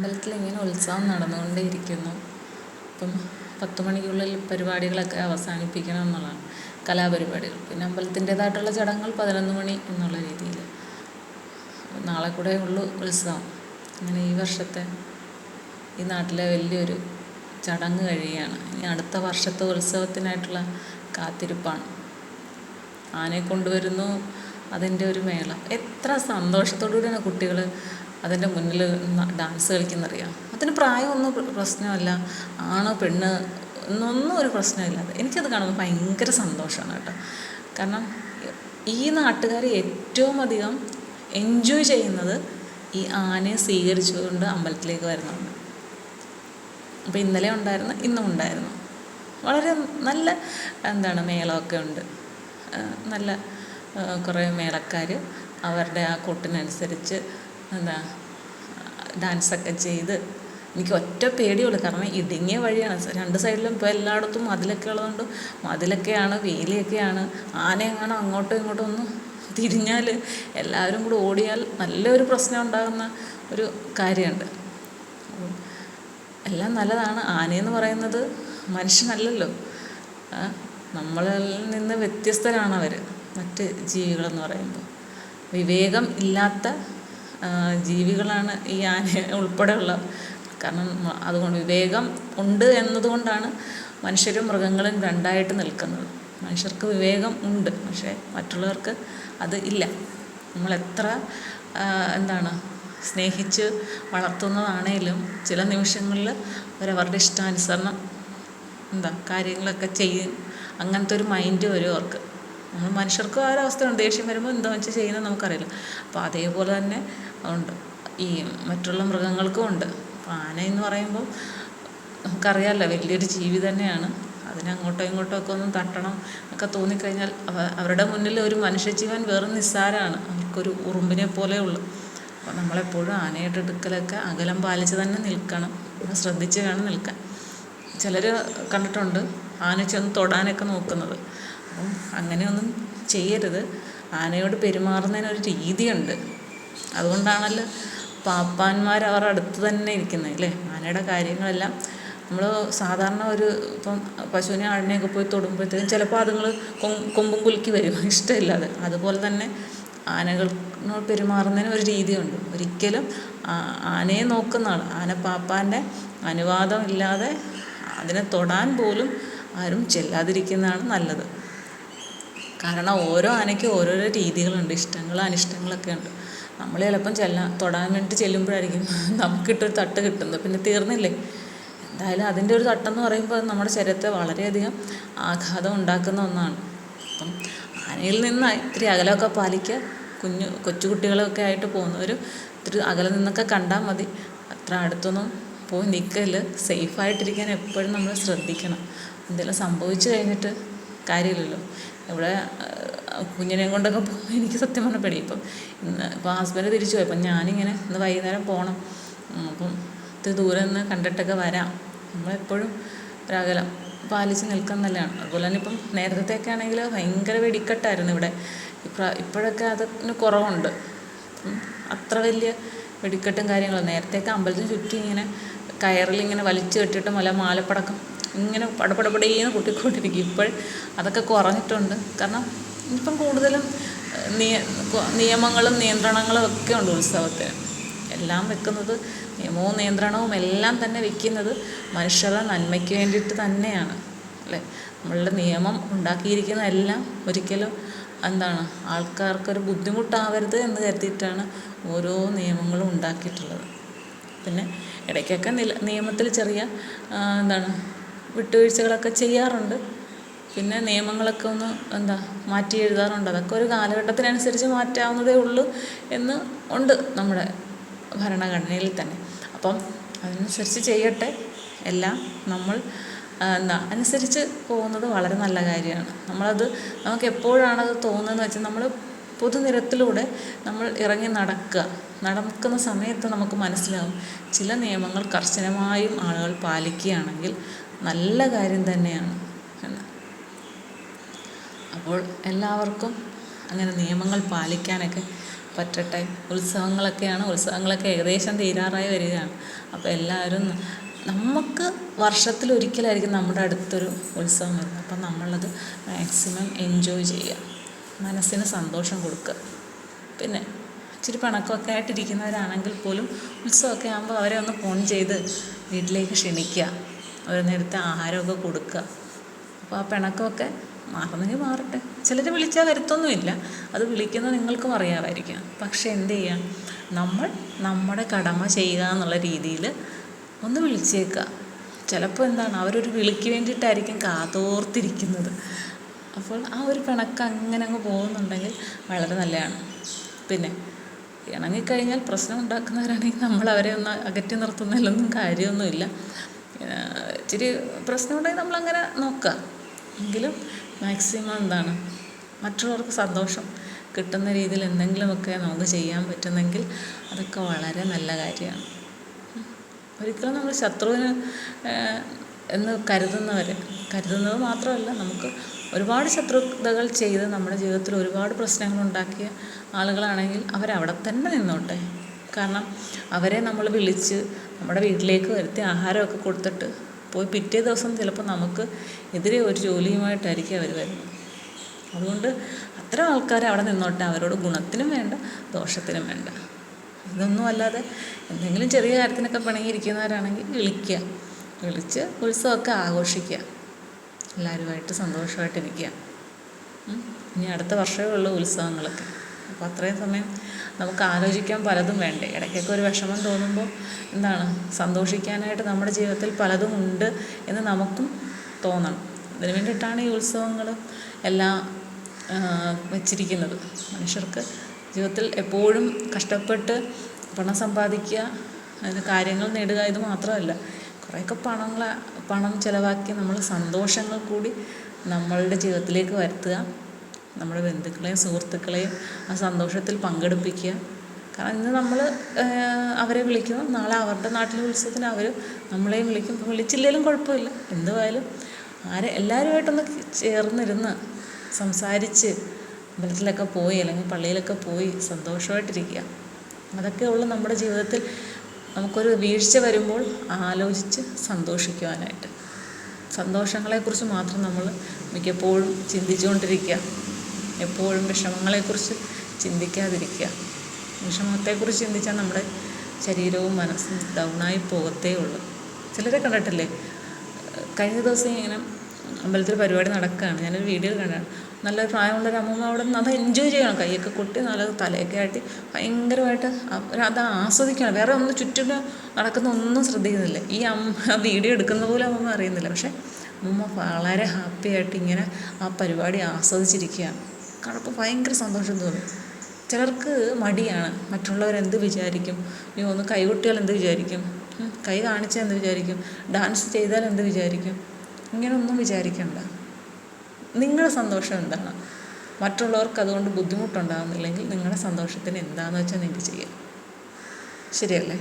അമ്പലത്തിൽ ഇങ്ങനെ ഉത്സവം നടന്നുകൊണ്ടേയിരിക്കുന്നു. അപ്പം പത്ത് മണിക്കുള്ളിൽ പരിപാടികളൊക്കെ അവസാനിപ്പിക്കണം എന്നുള്ളതാണ് കലാപരിപാടികൾ. പിന്നെ അമ്പലത്തിന്റേതായിട്ടുള്ള ചടങ്ങുകൾ പതിനൊന്ന് മണി എന്നുള്ള രീതിയിൽ. നാളെ കൂടെ ഉള്ളൂ ഉത്സവം. അങ്ങനെ ഈ വർഷത്തെ ഈ നാട്ടിലെ വലിയൊരു ചടങ്ങ് കഴിയുകയാണ്. ഇനി അടുത്ത വർഷത്തെ ഉത്സവത്തിനായിട്ടുള്ള കാത്തിരിപ്പാണ്. ആനയെ കൊണ്ടുവരുന്നു അതിന്റെ ഒരു മേള. എത്ര സന്തോഷത്തോടു കൂടിയാണ് കുട്ടികൾ അതിന്റെ മുന്നിൽ ഡാൻസ് കളിക്കുന്നറിയാം? അതിന് പ്രായമൊന്നും പ്ര- പ്രശ്നമല്ല. ആണോ പെണ്ണ് എന്നൊന്നും ഒരു പ്രശ്നമില്ലാതെ എനിക്കത് കാണുമ്പോൾ ഭയങ്കര സന്തോഷമാണ് കേട്ടോ. കാരണം ഈ നാട്ടുകാർ ഏറ്റവും അധികം എൻജോയ് ചെയ്യുന്നത് ഈ ആനയെ സ്വീകരിച്ചുകൊണ്ട് അമ്പലത്തിലേക്ക് വരുന്നതാണ്. അപ്പോൾ ഇന്നലെ ഉണ്ടായിരുന്നു ഇന്നും ഉണ്ടായിരുന്നു. വളരെ നല്ല എന്താണ് മേളമൊക്കെ ഉണ്ട്. നല്ല കുറേ മേളക്കാർ അവരുടെ ആ കൊട്ടിനനുസരിച്ച് എന്താ ഡാൻസൊക്കെ ചെയ്ത് എനിക്ക് ഒറ്റ പേടിയുള്ളൂ. കാരണം ഇടുങ്ങിയ വഴിയാണ്. രണ്ട് സൈഡിലും ഇപ്പോൾ എല്ലായിടത്തും മതിലൊക്കെ ഉള്ളതുകൊണ്ട് മതിലൊക്കെയാണ് വേലിയൊക്കെയാണ്. ആനയെങ്ങാനും അങ്ങോട്ടും ഇങ്ങോട്ടും ഒന്ന് തിരിഞ്ഞാൽ എല്ലാവരും കൂടെ ഓടിയാൽ നല്ലൊരു പ്രശ്നം ഉണ്ടാകുന്ന ഒരു കാര്യമുണ്ട്. എല്ലാം നല്ലതാണ്. ആനയെന്ന് പറയുന്നത് മനുഷ്യനല്ലല്ലോ. നമ്മളിൽ നിന്ന് വ്യത്യസ്തരാണ് അവർ മറ്റ് ജീവികളെന്ന് പറയുമ്പോൾ. വിവേകം ഇല്ലാത്ത ജീവികളാണ് ഈ ആന ഉൾപ്പെടെയുള്ള. കാരണം അതുകൊണ്ട് വിവേകം ഉണ്ട് എന്നതുകൊണ്ടാണ് മനുഷ്യരും മൃഗങ്ങളും രണ്ടായിട്ട് നിൽക്കുന്നത്. മനുഷ്യർക്ക് വിവേകം ഉണ്ട് പക്ഷേ മറ്റുള്ളവർക്ക് അത് ഇല്ല. നമ്മൾ എത്ര എന്താണ് സ്നേഹിച്ച് വളർത്തുന്നതാണേലും ചില നിമിഷങ്ങളിൽ അവരവരുടെ ഇഷ്ടാനുസരണം എന്താ കാര്യങ്ങളൊക്കെ ചെയ്യും. അങ്ങനത്തെ ഒരു മൈൻഡ് വരും അവർക്ക്. നമ്മൾ മനുഷ്യർക്കും ആ ഒരു അവസ്ഥയുണ്ട്. ദേഷ്യം വരുമ്പോൾ എന്താ വെച്ചാൽ ചെയ്യുന്നത് നമുക്കറിയില്ല. അപ്പോൾ അതേപോലെ തന്നെ ഉണ്ട് ഈ മറ്റുള്ള മൃഗങ്ങൾക്കും ഉണ്ട്. ആന എന്ന് പറയുമ്പോൾ നമുക്കറിയാമല്ലോ വലിയൊരു ജീവി തന്നെയാണ്. അതിനെ അങ്ങോട്ടോ ഇങ്ങോട്ടോ ഒക്കെ ഒന്ന് തട്ടണം ഒക്കെ തോന്നിക്കഴിഞ്ഞാൽ അവ അവരുടെ മുന്നിൽ ഒരു മനുഷ്യജീവൻ വെറും നിസ്സാരമാണ് അവർക്കൊരു ഉറുമ്പിനെ പോലെ ഉള്ളു. അപ്പോൾ നമ്മളെപ്പോഴും ആനയുടെ അടുക്കലൊക്കെ അകലം പാലിച്ച് തന്നെ നിൽക്കണം. ശ്രദ്ധിച്ച് വേണം നിൽക്കാൻ. ചിലർ കണ്ടിട്ടുണ്ട് ആന ചെന്ന് തൊടാനൊക്കെ നോക്കുന്നത്. അപ്പം അങ്ങനെയൊന്നും ചെയ്യരുത്. ആനയോട് പെരുമാറുന്നതിനൊരു രീതിയുണ്ട്. അതുകൊണ്ടാണല്ലോ പാപ്പാന്മാർ അവരുടെ അടുത്ത് തന്നെ ഇരിക്കുന്നത് അല്ലേ? ആനയുടെ കാര്യങ്ങളെല്ലാം നമ്മൾ സാധാരണ ഒരു ഇപ്പം പശുവിനെ ആടിനെയൊക്കെ പോയി തൊടുമ്പോഴത്തേക്കും ചിലപ്പോൾ അതുങ്ങൾ കൊമ്പും കുലുക്കി വരും. ഇഷ്ടമില്ലാതെ. അതുപോലെ തന്നെ ആനകളോട് പെരുമാറുന്നതിന് ഒരു രീതിയുണ്ട്. ഒരിക്കലും ആനയെ നോക്കുന്ന ആൾ ആന പാപ്പാന്റെ അനുവാദം ഇല്ലാതെ അതിനെ തൊടാൻ പോലും ആരും ചെല്ലാതിരിക്കുന്നതാണ് നല്ലത്. കാരണം ഓരോ ആനയ്ക്കും ഓരോരോ രീതികളുണ്ട്. ഇഷ്ടങ്ങളും അനിഷ്ടങ്ങളൊക്കെ ഉണ്ട്. നമ്മൾ ചിലപ്പം ചെല്ലാൻ തൊടാൻ വേണ്ടി ചെല്ലുമ്പോഴായിരിക്കും നമുക്കിട്ടൊരു തട്ട് കിട്ടുന്നത്. പിന്നെ തീർന്നില്ലേ? എന്തായാലും അതിന്റെ ഒരു തട്ടെന്ന് പറയുമ്പോൾ നമ്മുടെ ശരീരത്തെ വളരെയധികം ആഘാതം ഉണ്ടാക്കുന്ന ഒന്നാണ്. അപ്പം ആനയിൽ നിന്ന് ഇത്തിരി അകലമൊക്കെ പാലിക്കുക. കുഞ്ഞു കൊച്ചുകുട്ടികളൊക്കെ ആയിട്ട് പോകുന്നവർ ഇത്തിരി അകലെ നിന്നൊക്കെ കണ്ടാൽ മതി. അത്ര അടുത്തൊന്നും പോയി നിൽക്കൽ സേഫായിട്ടിരിക്കാൻ എപ്പോഴും നമ്മൾ ശ്രദ്ധിക്കണം. എന്തെങ്കിലും സംഭവിച്ചു കഴിഞ്ഞിട്ട് കാര്യമില്ലല്ലോ. ഇവിടെ കുഞ്ഞിനെയും കൊണ്ടൊക്കെ പോകാൻ എനിക്ക് സത്യം പറഞ്ഞാൽ പേടി. ഇപ്പം ഇന്ന് ഇപ്പോൾ ഹസ്ബൻഡ് തിരിച്ചു പോയി. അപ്പം ഞാനിങ്ങനെ ഇന്ന് വൈകുന്നേരം പോകണം അപ്പം ഇത്തിരി ദൂരെ നിന്ന് കണ്ടിട്ടൊക്കെ വരാം. നമ്മളെപ്പോഴും ഒരകലം പാലിച്ച് നിൽക്കാൻ നല്ലതാണ്. അതുപോലെ തന്നെ ഇപ്പം നേരത്തെയൊക്കെ ആണെങ്കിൽ ഭയങ്കര വെടിക്കെട്ടായിരുന്നു ഇവിടെ. ഇപ്പം ഇപ്പോഴൊക്കെ അതിന് കുറവുണ്ട്. അത്ര വലിയ വെടിക്കെട്ടും കാര്യങ്ങളും. നേരത്തെയൊക്കെ അമ്പലത്തിന് ചുറ്റും ഇങ്ങനെ കയറിൽ ഇങ്ങനെ വലിച്ചു കെട്ടിയിട്ട് മല മാലപ്പടക്കം ഇങ്ങനെ പടപടപടിയെന്ന് കൂട്ടിക്കൊണ്ടിരിക്കും. ഇപ്പോൾ അതൊക്കെ കുറഞ്ഞിട്ടുണ്ട്. കാരണം ഇപ്പം കൂടുതലും നിയ നിയമങ്ങളും നിയന്ത്രണങ്ങളും ഒക്കെ ഉണ്ട് ഉത്സവത്തിന്. എല്ലാം വെക്കുന്നത് നിയമവും നിയന്ത്രണവും എല്ലാം തന്നെ വെക്കുന്നത് മനുഷ്യരുടെ നന്മയ്ക്ക് വേണ്ടിയിട്ട് തന്നെയാണ്. അല്ലേ? നമ്മളുടെ നിയമം ഉണ്ടാക്കിയിരിക്കുന്നതെല്ലാം ഒരിക്കലും എന്താണ് ആൾക്കാർക്കൊരു ബുദ്ധിമുട്ടാവരുത് എന്ന് കരുതിയിട്ടാണ് ഓരോ നിയമങ്ങളും ഉണ്ടാക്കിയിട്ടുള്ളത്. പിന്നെ ഇടയ്ക്കൊക്കെ നില നിയമത്തിൽ ചെറിയ എന്താണ് വിട്ടുവീഴ്ചകളൊക്കെ ചെയ്യാറുണ്ട്. പിന്നെ നിയമങ്ങളൊക്കെ ഒന്ന് എന്താ മാറ്റി എഴുതാറുണ്ട്. അതൊക്കെ ഒരു കാലഘട്ടത്തിനനുസരിച്ച് മാറ്റാവുന്നതേ ഉള്ളൂ എന്ന് ഉണ്ട് നമ്മുടെ ഭരണഘടനയിൽ തന്നെ. അപ്പം അതിനനുസരിച്ച് ചെയ്യട്ടെ. എല്ലാം നമ്മൾ എന്താ അനുസരിച്ച് പോകുന്നത് വളരെ നല്ല കാര്യമാണ്. നമ്മളത് നമുക്ക് എപ്പോഴാണത് തോന്നുന്നതെന്ന് വെച്ചാൽ നമ്മൾ പൊതുനിരത്തിലൂടെ നമ്മൾ ഇറങ്ങി നടക്കുക. നടക്കുന്ന സമയത്ത് നമുക്ക് മനസ്സിലാവും. ചില നിയമങ്ങൾ കർശനമായും ആളുകൾ പാലിക്കുകയാണെങ്കിൽ നല്ല കാര്യം തന്നെയാണ് അപ്പോൾ എല്ലാവർക്കും അങ്ങനെ നിയമങ്ങൾ പാലിക്കാനൊക്കെ പറ്റട്ടെ. ഉത്സവങ്ങളൊക്കെയാണ്. ഉത്സവങ്ങളൊക്കെ ഏകദേശം തീരാറായി വരികയാണ്. അപ്പോൾ എല്ലാവരും നമുക്ക് വർഷത്തിൽ ഒരിക്കലായിരിക്കും നമ്മുടെ അടുത്തൊരു ഉത്സവം വരുന്നത്. അപ്പം നമ്മളത് മാക്സിമം എൻജോയ് ചെയ്യുക. മനസ്സിന് സന്തോഷം കൊടുക്കുക. പിന്നെ ഇച്ചിരി പിണക്കമൊക്കെ ആയിട്ടിരിക്കുന്നവരാണെങ്കിൽ പോലും ഉത്സവമൊക്കെ ആകുമ്പോൾ അവരെ ഒന്ന് ഫോൺ ചെയ്ത് വീട്ടിലേക്ക് ക്ഷണിക്കുക. ഒരു നേരത്തെ ആഹാരമൊക്കെ കൊടുക്കുക. അപ്പോൾ ആ പിണക്കമൊക്കെ മാറുന്നെങ്കിൽ മാറട്ടെ. ചിലർ വിളിച്ചാൽ വരുത്തൊന്നുമില്ല. അത് വിളിക്കുന്നത് നിങ്ങൾക്കും അറിയാമായിരിക്കാം. പക്ഷേ എന്ത് ചെയ്യാം? നമ്മൾ നമ്മുടെ കടമ ചെയ്യുക എന്നുള്ള രീതിയിൽ ഒന്ന് വിളിച്ചേക്കുക. ചിലപ്പോൾ എന്താണ്? അവരൊരു വിളിക്ക് വേണ്ടിയിട്ടായിരിക്കും കാതോർത്തിരിക്കുന്നത്. അപ്പോൾ ആ ഒരു പിണക്കം അങ്ങനെ അങ്ങ് പോകുന്നുണ്ടെങ്കിൽ വളരെ നല്ലതാണ്. പിന്നെ ഇണങ്ങിക്കഴിഞ്ഞാൽ പ്രശ്നം ഉണ്ടാക്കുന്നവരാണെങ്കിൽ നമ്മൾ അവരെ ഒന്ന് അകറ്റി നിർത്തുന്നതിലൊന്നും കാര്യമൊന്നുമില്ല. ഇച്ചിരി പ്രശ്നമുണ്ടെങ്കിൽ നമ്മളങ്ങനെ നോക്കുക. എങ്കിലും മാക്സിമം എന്താണ് മറ്റുള്ളവർക്ക് സന്തോഷം കിട്ടുന്ന രീതിയിൽ എന്തെങ്കിലുമൊക്കെ നമുക്ക് ചെയ്യാൻ പറ്റുന്നെങ്കിൽ അതൊക്കെ വളരെ നല്ല കാര്യമാണ്. ഒരിക്കലും നമ്മൾ ശത്രുവിന് എന്ന് കരുതുന്നവർ കരുതുന്നത് മാത്രമല്ല നമുക്ക് ഒരുപാട് ശത്രുതകൾ ചെയ്ത് നമ്മുടെ ജീവിതത്തിൽ ഒരുപാട് പ്രശ്നങ്ങൾ ഉണ്ടാക്കിയ ആളുകളാണെങ്കിൽ അവരവിടെ തന്നെ നിന്നോട്ടെ. കാരണം അവരെ നമ്മൾ വിളിച്ച് നമ്മുടെ വീട്ടിലേക്ക് വരുത്തി ആഹാരമൊക്കെ കൊടുത്തിട്ട് പോയി പിറ്റേ ദിവസം ചിലപ്പോൾ നമുക്ക് എതിരെ ഒരു ജോലിയുമായിട്ടായിരിക്കും അവർ വരുന്നത്. അതുകൊണ്ട് അത്തരം ആൾക്കാർ അവിടെ നിന്നോട്ടെ. അവരോട് ഗുണത്തിനും വേണ്ട ദോഷത്തിനും വേണ്ട. ഇതൊന്നും അല്ലാതെ എന്തെങ്കിലും ചെറിയ കാര്യത്തിനൊക്കെ പിണങ്ങിയിരിക്കുന്നവരാണെങ്കിൽ വിളിക്കുക. വിളിച്ച് ഉത്സവമൊക്കെ ആഘോഷിക്കുക. എല്ലാവരുമായിട്ട് സന്തോഷമായിട്ടിരിക്കുക. ഇനി അടുത്ത വർഷമേ ഉള്ളൂ ഉത്സവങ്ങളൊക്കെ. അപ്പോൾ അത്രയും സമയം നമുക്ക് ആലോചിക്കാൻ പലതും വേണ്ടേ? ഇടയ്ക്കൊക്കെ ഒരു വിഷമം തോന്നുമ്പോൾ എന്താണ്? സന്തോഷിക്കാനായിട്ട് നമ്മുടെ ജീവിതത്തിൽ പലതും ഉണ്ട് എന്ന് നമുക്കും തോന്നണം. അതിന് വേണ്ടിയിട്ടാണ് ഈ ഉത്സവങ്ങൾ എല്ലാം വെച്ചിരിക്കുന്നത്. മനുഷ്യർക്ക് ജീവിതത്തിൽ എപ്പോഴും കഷ്ടപ്പെട്ട് പണം സമ്പാദിക്കുക അതിന് കാര്യങ്ങൾ നേടുക ഇത് മാത്രമല്ല. കുറേയൊക്കെ പണങ്ങൾ പണം ചിലവാക്കി നമ്മൾ സന്തോഷങ്ങൾ കൂടി നമ്മളുടെ ജീവിതത്തിലേക്ക് വരുത്തുക. നമ്മുടെ ബന്ധുക്കളെയും സുഹൃത്തുക്കളെയും ആ സന്തോഷത്തിൽ പങ്കെടുപ്പിക്കുക. കാരണം ഇന്ന് നമ്മൾ അവരെ വിളിക്കുന്നു. നാളെ അവരുടെ നാട്ടിലെ ഉത്സവത്തിന് അവർ നമ്മളെയും വിളിക്കും. വിളിച്ചില്ലെങ്കിലും കുഴപ്പമില്ല. എന്തുവായാലും ആരെ എല്ലാവരുമായിട്ടൊന്ന് ചേർന്നിരുന്ന് സംസാരിച്ച് അമ്പലത്തിലൊക്കെ പോയി അല്ലെങ്കിൽ പള്ളിയിലൊക്കെ പോയി സന്തോഷമായിട്ടിരിക്കുക. അതൊക്കെ ഉള്ളു നമ്മുടെ ജീവിതത്തിൽ നമുക്കൊരു വീഴ്ച വരുമ്പോൾ ആലോചിച്ച് സന്തോഷിക്കുവാനായിട്ട്. സന്തോഷങ്ങളെക്കുറിച്ച് മാത്രം നമ്മൾ മിക്കപ്പോഴും ചിന്തിച്ചുകൊണ്ടിരിക്കുക. എപ്പോഴും വിഷമങ്ങളെക്കുറിച്ച് ചിന്തിക്കാതിരിക്കുക. വിഷമത്തെക്കുറിച്ച് ചിന്തിച്ചാൽ നമ്മുടെ ശരീരവും മനസ്സും ഡൗണായി പോകത്തേ ഉള്ളൂ. ചിലരെ കണ്ടിട്ടില്ലേ? കഴിഞ്ഞ ദിവസം ഇങ്ങനെ അമ്പലത്തിൽ പരിപാടി നടക്കുകയാണ്. ഞാനൊരു വീഡിയോ കണ്ടാണ് പ്രായമുള്ള ഒരു അമ്മൂമ്മ അവിടെ നിന്ന് എൻജോയ് ചെയ്യണം. കൈയൊക്കെ കൊട്ടി നല്ല തലയൊക്കെ ആട്ടി ഭയങ്കരമായിട്ട് അത് ആസ്വദിക്കണം. വേറെ ഒന്നും ചുറ്റും നടക്കുന്ന ഒന്നും ശ്രദ്ധിക്കുന്നില്ല. ഈ അമ്മ വീഡിയോ എടുക്കുന്ന പോലും അമ്മ അറിയുന്നില്ല. പക്ഷേ അമ്മൂമ്മ വളരെ ഹാപ്പി ആയിട്ട് ഇങ്ങനെ ആ പരിപാടി ആസ്വദിച്ചിരിക്കുകയാണ്. കാണുമ്പോൾ ഭയങ്കര സന്തോഷം തോന്നും. ചിലർക്ക് മടിയാണ്. മറ്റുള്ളവരെന്ത് വിചാരിക്കും? ഈ ഒന്ന് കൈകൊട്ടിയാൽ എന്ത് വിചാരിക്കും? കൈ കാണിച്ചാൽ എന്ത് വിചാരിക്കും? ഡാൻസ് ചെയ്താൽ എന്ത് വിചാരിക്കും? ഇങ്ങനെയൊന്നും വിചാരിക്കണ്ട. നിങ്ങളുടെ സന്തോഷം എന്താണ്? മറ്റുള്ളവർക്ക് അതുകൊണ്ട് ബുദ്ധിമുട്ടുണ്ടാകുന്നില്ലെങ്കിൽ നിങ്ങളുടെ സന്തോഷത്തിന് എന്താണെന്ന് വെച്ചാൽ നിങ്ങൾക്ക് ചെയ്യാം. ശരിയല്ലേ?